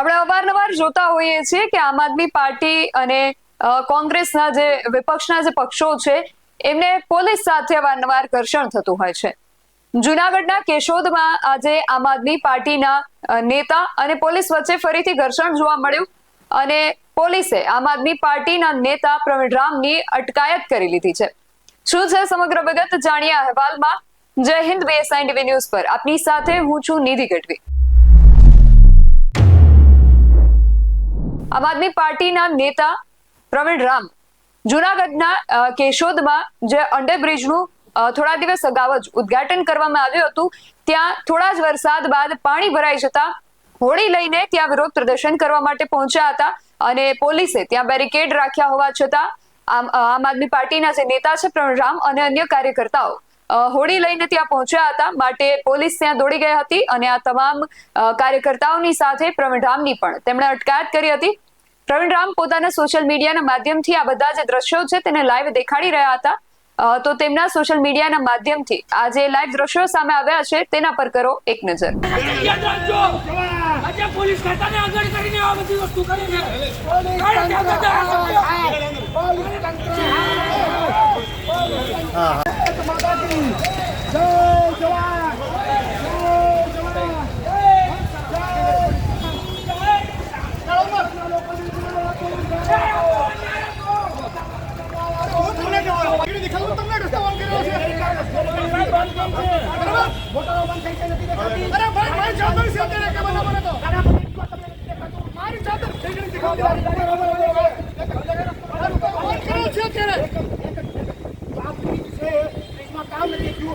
આપણે અવારનવાર જોતા હોઈએ છીએ કે આમ આદમી પાર્ટી અને કોંગ્રેસના જે વિપક્ષના જે પક્ષો છે, એમને પોલીસ સાથે અવારનવાર ઘર્ષણ થતું હોય છે. જુનાગઢના કેશોદમાં આજે આમ આદમી પાર્ટીના નેતા અને પોલીસ વચ્ચે ફરીથી ઘર્ષણ જોવા મળ્યું અને પોલીસે આમ આદમી પાર્ટીના નેતા પ્રવીણ રામની અટકાયત કરી લીધી છે. શું છે સમગ્ર વિગત? જાણીએ અહેવાલમાં. જય હિન્દ બીએસઆઈ એન્ડ ન્યૂઝ પર. આપની સાથે હું છું નિધિ ગઢવી. આમ આદમી પાર્ટીના નેતા પ્રવીણ રામ જુનાગઢના કેશોદમાં જે અંડરબ્રિજનું થોડા દિવસ અગાઉ જ ઉદ્ઘાટન કરવામાં આવ્યું હતું, ત્યાં થોડા જ વરસાદ બાદ પાણી ભરાઈ જતા હોળી લઈને ત્યાં વિરોધ પ્રદર્શન કરવા માટે પહોંચ્યા હતા અને પોલીસે ત્યાં બેરિકેડ રાખ્યા હોવા છતાં આમ આમ આદમી પાર્ટીના જે નેતા છે પ્રવીણ રામ અને અન્ય કાર્યકર્તાઓ અ, હોળી લઈને ત્યાં પહોંચ્યા હતા. માટે પોલીસ ત્યાં દોડી ગઈ હતી અને આ તમામ કાર્યકર્તાઓની સાથે પ્રવીણ રામની પણ તેમણે અટકાયત કરી હતી. પ્રવીણ રામ પોતાના સોશિયલ મીડિયાના માધ્યમથી આ બધા જે દ્રશ્યો છે તેને લાઈવ દેખાડી રહ્યા હતા. તો તેમના સોશિયલ મીડિયાના માધ્યમથી આ જે લાઈવ દ્રશ્યો સામે આવ્યા છે તેના પર કરો એક નજર. પોલીસ આગળ કરીને આ બધી વસ્તુ કરી છે. ભારત માતા કી જય જવાન મારી ચાદર દેખાડી. બરાબર. કરો અત્યારે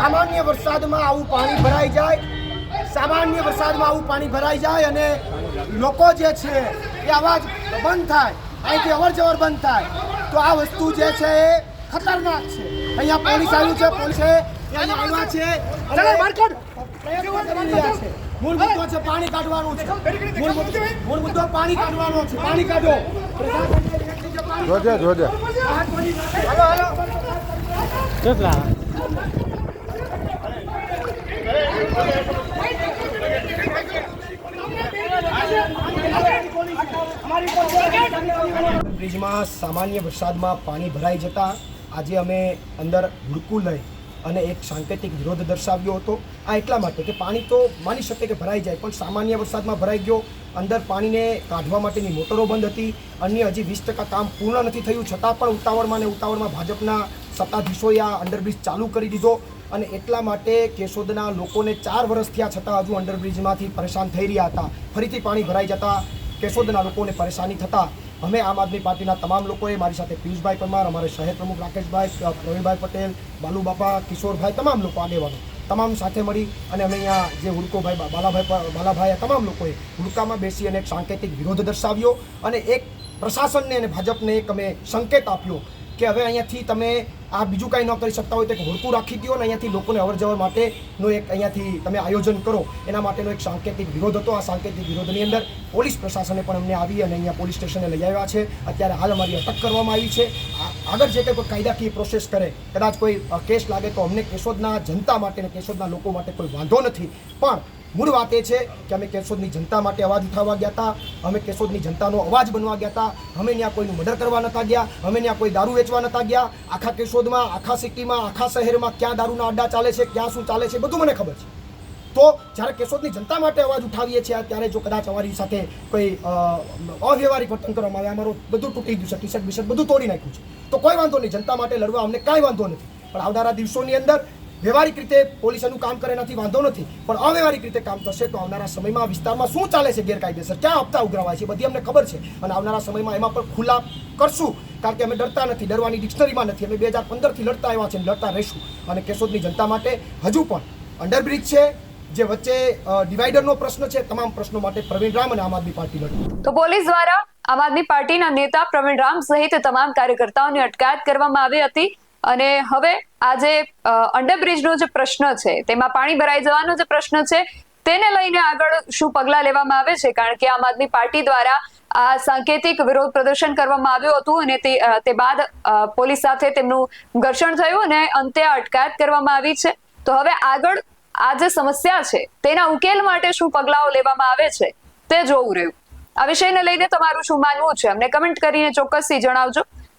સામાન્ય વરસાદમાં આવું પાણી ભરાઈ જાય સામાન્ય વરસાદમાં આવું પાણી ભરાઈ જાય અને લોકો જે છે એ અવાજ બંધ થાય અહીંથી અવર જવર બંધ થાય. તો આ વસ્તુ જે છે એ ખતરનાક છે. અહીંયા પોલીસ આવ્યું છે પોલીસે આવ્યા છે મૂળ મુદ્દો છે પાણી કાઢવાનું છે. મૂળ મુદ્દો પાણી કાઢવાનો છે. પાણી કાઢો. જોજે જોજે. હાલો હાલો. બ્રિજમાં સામાન્ય વરસાદમાં પાણી ભરાઈ જતા આજે અમે અંદર હુડકું લઈ અને એક સાંકેતિક વિરોધ દર્શાવ્યો હતો. આ એટલા માટે કે પાણી તો માની શકે કે ભરાઈ જાય, પણ સામાન્ય વરસાદમાં ભરાઈ ગયો. અંદર પાણીને કાઢવા માટેની મોટરો બંધ હતી. અન્ય હજી વીસ ટકા કામ પૂર્ણ નથી થયું. છતાં પણ ઉતાવળમાં ને ઉતાવળમાં ભાજપના સત્તાધીશોએ આ અંડરબ્રિજ ચાલુ કરી દીધો. અને એટલા માટે કેશોદના લોકોને ચાર વર્ષ થયા છતાં હજુ અંડરબ્રિજમાંથી પરેશાન થઈ રહ્યા હતા. ફરીથી પાણી ભરાઈ જતા કેશોદના લોકોને પરેશાની થતા અમે આમ આદમી પાર્ટીના તમામ લોકોએ મારી સાથે પિયુષભાઈ પરમાર, અમારે શહેર પ્રમુખ રાકેશભાઈ પ્રવીણભાઈ પટેલ, બાલુબાપા, કિશોરભાઈ તમામ લોકો આગેવાનો, તમામ સાથે મળી અને અમે અહીંયા જે હુડકોભાઈ બાલાભાઈ બાલાભાઈ તમામ લોકોએ હુડકામાં બેસી અને એક સાંકેતિક વિરોધ દર્શાવ્યો અને એક પ્રશાસનને અને ભાજપને એક અમે સંકેત આપ્યો કે હવે અહીંયાથી તમે આ બીજું કાંઈ ન કરી શકતા હોય તો એક હોડકું રાખી દો અને અહીંયાથી લોકોને અવર જવર માટેનું એક અહીંયાથી તમે આયોજન કરો. એના માટેનો એક સાંકેતિક વિરોધ હતો. આ સાંકેતિક વિરોધની અંદર પોલીસ પ્રશાસને પણ અમને આવી અને અહીંયા પોલીસ સ્ટેશને લઈ આવ્યા છે. અત્યારે હાલ અમારી અટક કરવામાં આવી છે. આગળ જે કંઈ કોઈ કાયદાકીય પ્રોસેસ કરે, કદાચ કોઈ કેસ લાગે તો અમને કેશોદના જનતા માટે અને કેશોદના લોકો માટે કોઈ વાંધો નથી. પણ મૂળ વાત એ છે કે અમે કેશોદની જનતા માટે અવાજ ઉઠાવવા ગયા હતા, અમે કેશોદની જનતાનો અવાજ બનવા ગયા હતા, અમે ત્યાં કોઈનું મર્ડર કરવા નતા ગયા, અમે ત્યાં કોઈ દારૂ વેચવા નતા ગયા. આખા કેશોદમાં, આખા સિટીમાં, આખા શહેરમાં ક્યાં દારૂના અડ્ડા ચાલે છે, ક્યાં શું ચાલે છે, બધું મને ખબર છે. તો જ્યારે કેશોદની જનતા માટે અવાજ ઉઠાવીએ છીએ, ત્યારે જો કદાચ અમારી સાથે કોઈ અવ્યવહારિક વર્તન કરવામાં આવે, અમારું બધું તૂટી ગયું છે ટી શર્ટ બી બધું તોડી નાખ્યું છે. તો કોઈ વાંધો નહીં, જનતા માટે લડવા અમને કાંઈ વાંધો નથી. પણ આવનારા દિવસોની અંદર વ્યવહારિક રીતે પોલીસ એનું કામ કરે નથી, વાંધો નથી, પણ અવ્યવહારિક રીતે કામ થશે તો આવનારા સમયમાં વિસ્તારમાં શું ચાલે છે ગેરકાયદેસર? ક્યાં હપ્તા ઉઘરાવાય છે? બધી અમને ખબર છે. અને આવનારા સમયમાં એમાં પણ ખુલ્લા કરશું, કારણ કે અમે ડરતા નથી, ડરવાની ડિક્શનરીમાં નથી. અમે બે હજાર પંદરથી લડતા આવ્યા છે લડતા રહીશું. અને કેશોદની જનતા માટે હજુ પણ અંડરબ્રિજ છે, જે વચ્ચે ડિવાઇડરનો પ્રશ્ન છે. તમામ પ્રશ્નો માટે પ્રવીણ રામ અને આમ આદમી પાર્ટી લડશે તો પોલીસ દ્વારા આમ આદમી પાર્ટીના નેતા પ્રવીણ રામ સહિત તમામ કાર્યકર્તાઓની અટકાયત કરવામાં આવી હતી. અને હવે આ જે અંડરબ્રિજનો જે પ્રશ્ન છે, તેમાં પાણી ભરાઈ જવાનો જે પ્રશ્ન છે, તેને લઈને આગળ શું પગલાં લેવામાં આવે છે? કારણ કે આમ આદમી પાર્ટી દ્વારા આ સાંકેતિક વિરોધ પ્રદર્શન કરવામાં આવ્યું હતું અને તે તે બાદ પોલીસ સાથે તેમનું ઘર્ષણ થયું અને અંતે અટકાયત કરવામાં આવી છે. તો હવે આગળ આ જે સમસ્યા છે, તેના ઉકેલ માટે શું પગલાઓ લેવામાં આવે છે, તે જોવું રહ્યું. આ વિષયને લઈને તમારું શું માનવું છે? અમને કમેન્ટ કરીને ચોક્કસથી જણાવજો.